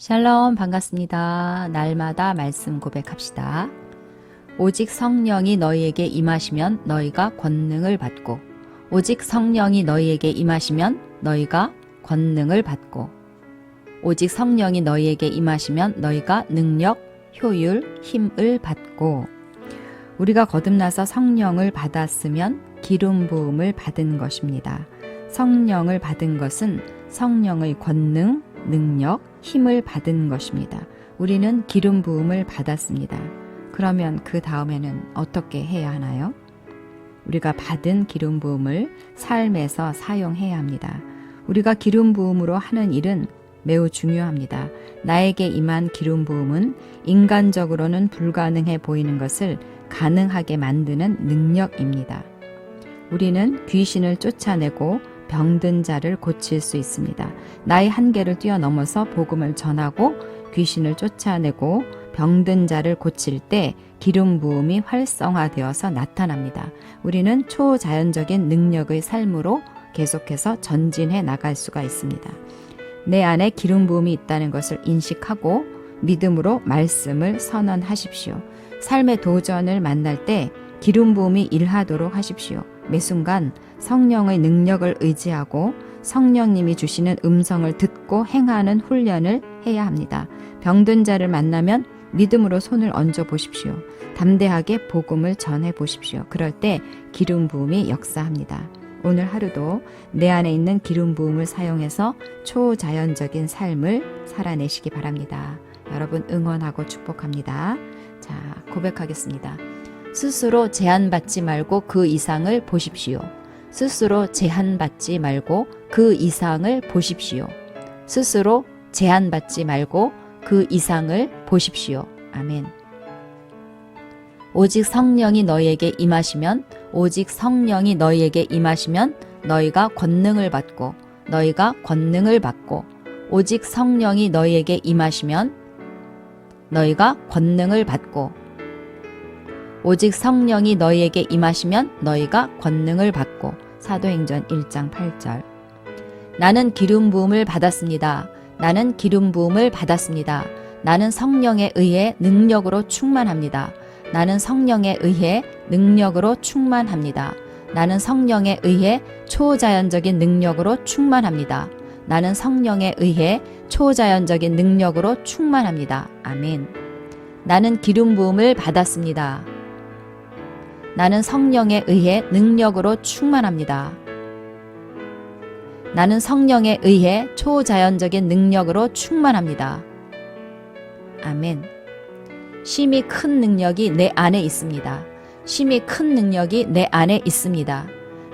샬롬 반갑습니다. 날마다 말씀 고백합시다. 오직 성령이 너희에게 임하시면 너희가 권능을 받고 오직 성령이 너희에게 임하시면 너희가 권능을 받고 오직 성령이 너희에게 임하시면 너희가 능력, 효율, 힘을 받고 우리가 거듭나서 성령을 받았으면 기름 부음을 받은 것입니다. 성령을 받은 것은 성령의 권능, 능력, 힘을 받은 것입니다. 우리는 기름 부음을 받았습니다. 그러면 그 다음에는 어떻게 해야 하나요? 우리가 받은 기름 부음을 삶에서 사용해야 합니다. 우리가 기름 부음으로 하는 일은 매우 중요합니다. 나에게 임한 기름 부음은 인간적으로는 불가능해 보이는 것을 가능하게 만드는 능력입니다. 우리는 귀신을 쫓아내고 병든 자를 고칠 수 있습니다. 나의 한계를 뛰어넘어서 복음을 전하고 귀신을 쫓아내고 병든 자를 고칠 때 기름 부음이 활성화되어서 나타납니다. 우리는 초자연적인 능력의 삶으로 계속해서 전진해 나갈 수가 있습니다. 내 안에 기름 부음이 있다는 것을 인식하고 믿음으로 말씀을 선언하십시오. 삶의 도전을 만날 때 기름 부음이 일하도록 하십시오. 매 순간 성령의 능력을 의지하고 성령님이 주시는 음성을 듣고 행하는 훈련을 해야 합니다. 병든 자를 만나면 믿음으로 손을 얹어 보십시오. 담대하게 복음을 전해 보십시오. 그럴 때 기름 부음이 역사합니다. 오늘 하루도 내 안에 있는 기름 부음을 사용해서 초자연적인 삶을 살아내시기 바랍니다. 여러분 응원하고 축복합니다. 자, 고백하겠습니다. 스스로 제한받지 말고 그 이상을 보십시오. 스스로 제한받지 말고 그 이상을 보십시오. 스스로 제한받지 말고 그 이상을 보십시오. 아멘. 오직 성령이 너희에게 임하시면 오직 성령이 너희에게 임하시면 너희가 권능을 받고 너희가 권능을 받고 오직 성령이 너희에게 임하시면 너희가 권능을 받고 오직 성령이 너희에게 임하시면 너희가 권능을 받고 사도행전 1장 8절 나는 기름 부음을 받았습니다. 나는 기름 부음을 받았습니다. 나는 성령에 의해 능력으로 충만합니다. 나는 성령에 의해 능력으로 충만합니다. 나는 성령에 의해 초자연적인 능력으로 충만합니다. 나는 성령에 의해 초자연적인 능력으로 충만합니다. 아멘. 나는 기름 부음을 받았습니다. 나는 성령에 의해 능력으로 충만합니다. 나는 성령에 의해 초자연적인 능력으로 충만합니다. 아멘. 심히 큰 능력이 내 안에 있습니다. 심히 큰 능력이 내 안에 있습니다.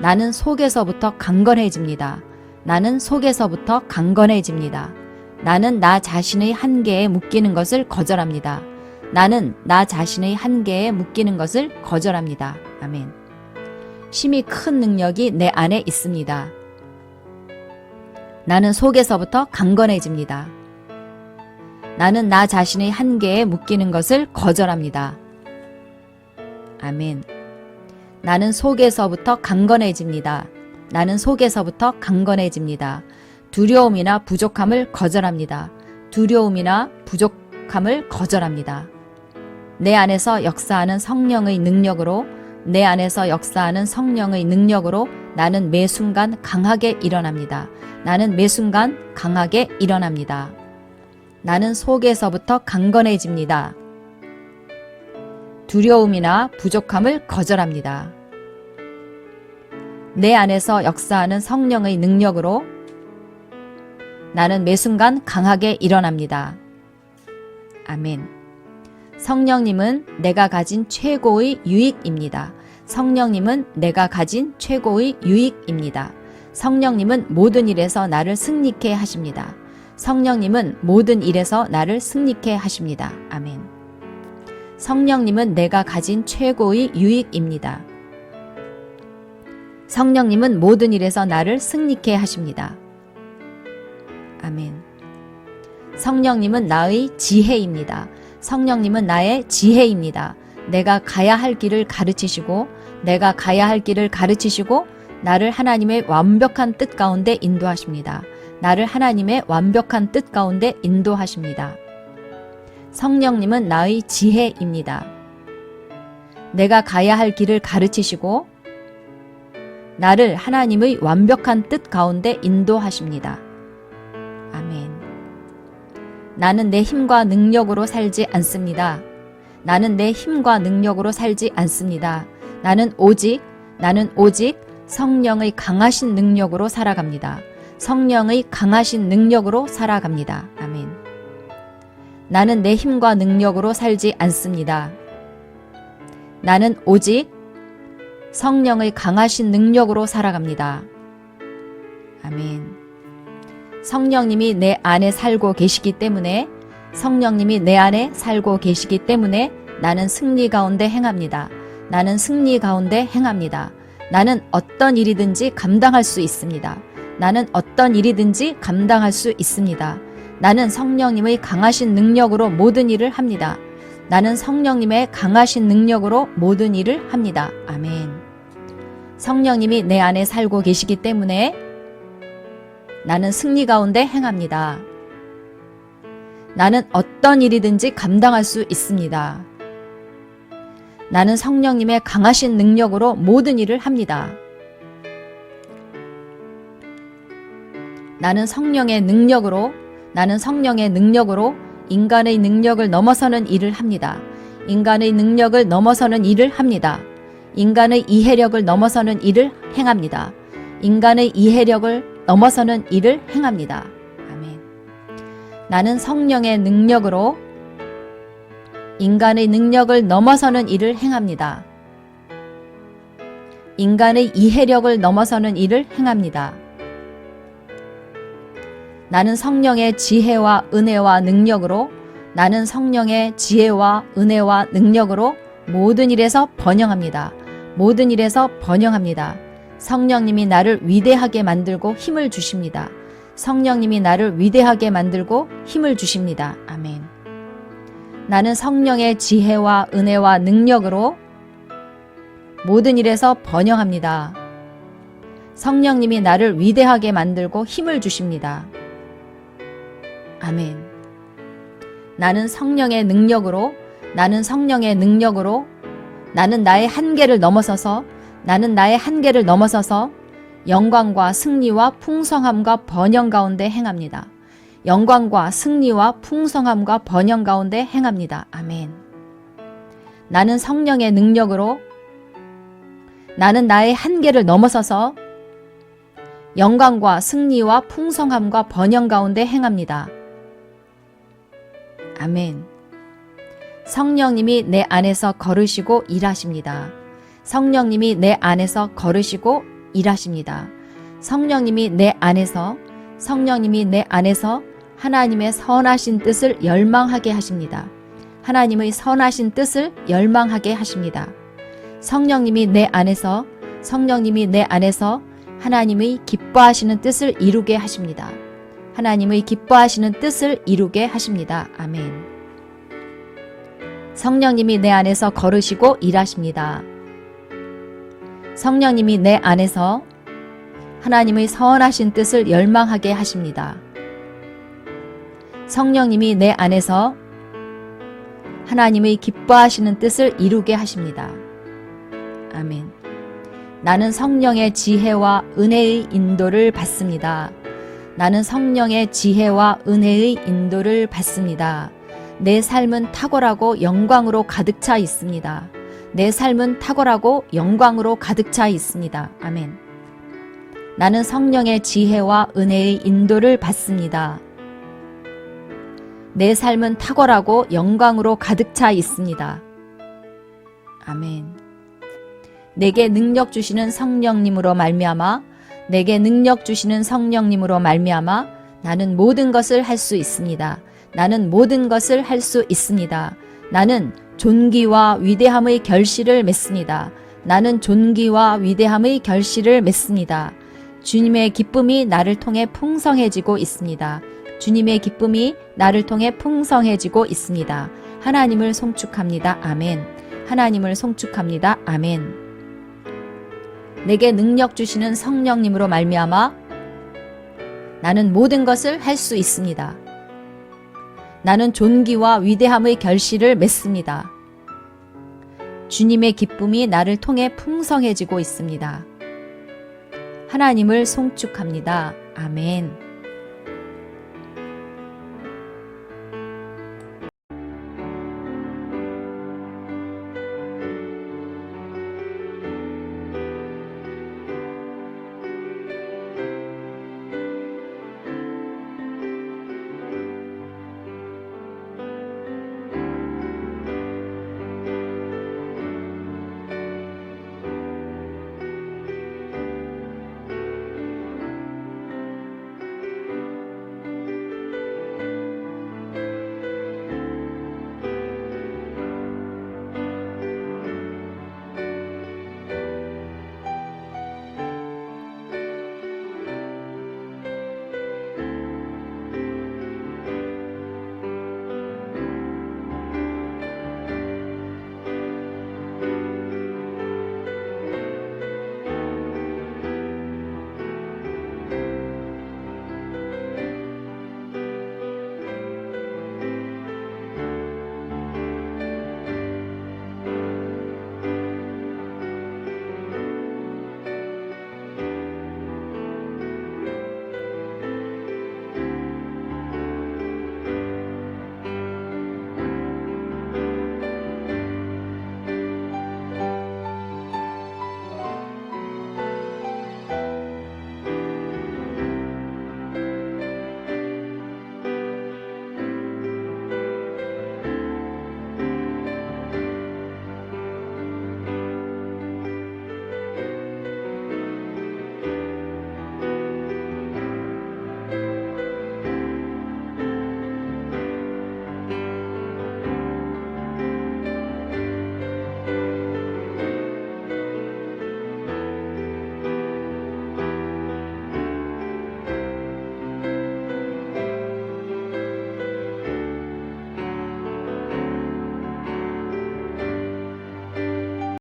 나는 속에서부터 강건해집니다. 나는 속에서부터 강건해집니다. 나는 나 자신의 한계에 묶이는 것을 거절합니다. 나는 나 자신의 한계에 묶이는 것을 거절합니다. 아멘. 심히 큰 능력이 내 안에 있습니다. 나는 속에서부터 강건해집니다. 나는 나 자신의 한계에 묶이는 것을 거절합니다. 아멘. 나는 속에서부터 강건해집니다. 나는 속에서부터 강건해집니다. 두려움이나 부족함을 거절합니다. 두려움이나 부족함을 거절합니다. 내 안에서 역사하는 성령의 능력으로 내 안에서 역사하는 성령의 능력으로 나는 매 순간 강하게 일어납니다. 나는 매 순간 강하게 일어납니다. 나는 속에서부터 강건해집니다. 두려움이나 부족함을 거절합니다. 내 안에서 역사하는 성령의 능력으로 나는 매 순간 강하게 일어납니다. 아멘. 성령님은 내가 가진 최고의 유익입니다. 성령님은 내가 가진 최고의 유익입니다. 성령님은 모든 일에서 나를 승리케 하십니다. 성령님은 모든 일에서 나를 승리케 하십니다. 아멘. 성령님은 내가 가진 최고의 유익입니다. 성령님은 모든 일에서 나를 승리케 하십니다. 아멘. 성령님은 나의 지혜입니다. 성령님은 나의 지혜입니다. 내가 가야 할 길을 가르치시고, 내가 가야 할 길을 가르치시고, 나를 하나님의 완벽한 뜻 가운데 인도하십니다. 나를 하나님의 완벽한 뜻 가운데 인도하십니다. 성령님은 나의 지혜입니다. 내가 가야 할 길을 가르치시고 나를 하나님의 완벽한 뜻 가운데 인도하십니다. 아멘. 나는 내 힘과 능력으로 살지 않습니다. 나는 내 힘과 능력으로 살지 않습니다. 나는 오직, 나는 오직 성령의 강하신 능력으로 살아갑니다. 성령의 강하신 능력으로 살아갑니다. 아멘. 나는 내 힘과 능력으로 살지 않습니다. 나는 오직 성령의 강하신 능력으로 살아갑니다. 아멘. 성령님이 내 안에 살고 계시기 때문에 성령님이 내 안에 살고 계시기 때문에 나는 승리 가운데 행합니다. 나는 승리 가운데 행합니다. 나는 어떤 일이든지 감당할 수 있습니다. 나는 어떤 일이든지 감당할 수 있습니다. 나는 성령님의 강하신 능력으로 모든 일을 합니다. 나는 성령님의 강하신 능력으로 모든 일을 합니다. 아멘. 성령님이 내 안에 살고 계시기 때문에 나는 승리 가운데 행합니다. 나는 어떤 일이든지 감당할 수 있습니다. 나는 성령님의 강하신 능력으로 모든 일을 합니다. 나는 성령의 능력으로, 나는 성령의 능력으로 인간의 능력을 넘어서는 일을 합니다. 인간의 능력을 넘어서는 일을 합니다. 인간의 이해력을 넘어서는 일을 행합니다. 인간의 이해력을 넘어서는 일을 행합니다. 아멘. 나는 성령의 능력으로 인간의 능력을 넘어서는 일을 행합니다. 인간의 이해력을 넘어서는 일을 행합니다. 나는 성령의 지혜와 은혜와 능력으로 나는 성령의 지혜와 은혜와 능력으로 모든 일에서 번영합니다. 모든 일에서 번영합니다. 성령님이 나를 위대하게 만들고 힘을 주십니다. 성령님이 나를 위대하게 만들고 힘을 주십니다. 아멘. 나는 성령의 지혜와 은혜와 능력으로 모든 일에서 번영합니다. 성령님이 나를 위대하게 만들고 힘을 주십니다. 아멘. 나는 성령의 능력으로, 나는 성령의 능력으로, 나는 나의 한계를 넘어서서, 나는 나의 한계를 넘어서서 영광과 승리와 풍성함과 번영 가운데 행합니다. 영광과 승리와 풍성함과 번영 가운데 행합니다. 아멘. 나는 성령의 능력으로, 나는 나의 한계를 넘어서서 영광과 승리와 풍성함과 번영 가운데 행합니다. 아멘. 성령님이 내 안에서 걸으시고 일하십니다. 성령님이 내 안에서 걸으시고 일하십니다. 성령님이 내 안에서 성령님이 내 안에서 하나님의 선하신 뜻을 열망하게 하십니다. 하나님의 선하신 뜻을 열망하게 하십니다. 성령님이 내 안에서 성령님이 내 안에서 하나님의 기뻐하시는 뜻을 이루게 하십니다. 하나님의 기뻐하시는 뜻을 이루게 하십니다. 아멘. 성령님이 내 안에서 걸으시고 일하십니다. 성령님이 내 안에서 하나님의 선하신 뜻을 열망하게 하십니다. 성령님이 내 안에서 하나님의 기뻐하시는 뜻을 이루게 하십니다. 아멘. 나는 성령의 지혜와 은혜의 인도를 받습니다. 나는 성령의 지혜와 은혜의 인도를 받습니다. 내 삶은 탁월하고 영광으로 가득 차 있습니다. 내 삶은 탁월하고 영광으로 가득 차 있습니다. 아멘. 나는 성령의 지혜와 은혜의 인도를 받습니다. 내 삶은 탁월하고 영광으로 가득 차 있습니다. 아멘. 내게 능력 주시는 성령님으로 말미암아 내게 능력 주시는 성령님으로 말미암아 나는 모든 것을 할 수 있습니다. 나는 모든 것을 할 수 있습니다. 나는 존귀와 위대함의 결실을 맺습니다. 나는 존귀와 위대함의 결실을 맺습니다. 주님의 기쁨이 나를 통해 풍성해지고 있습니다. 주님의 기쁨이 나를 통해 풍성해지고 있습니다. 하나님을 송축합니다. 아멘. 하나님을 송축합니다. 아멘. 내게 능력 주시는 성령님으로 말미암아 나는 모든 것을 할 수 있습니다. 나는 존귀와 위대함의 결실을 맺습니다. 주님의 기쁨이 나를 통해 풍성해지고 있습니다. 하나님을 송축합니다. 아멘.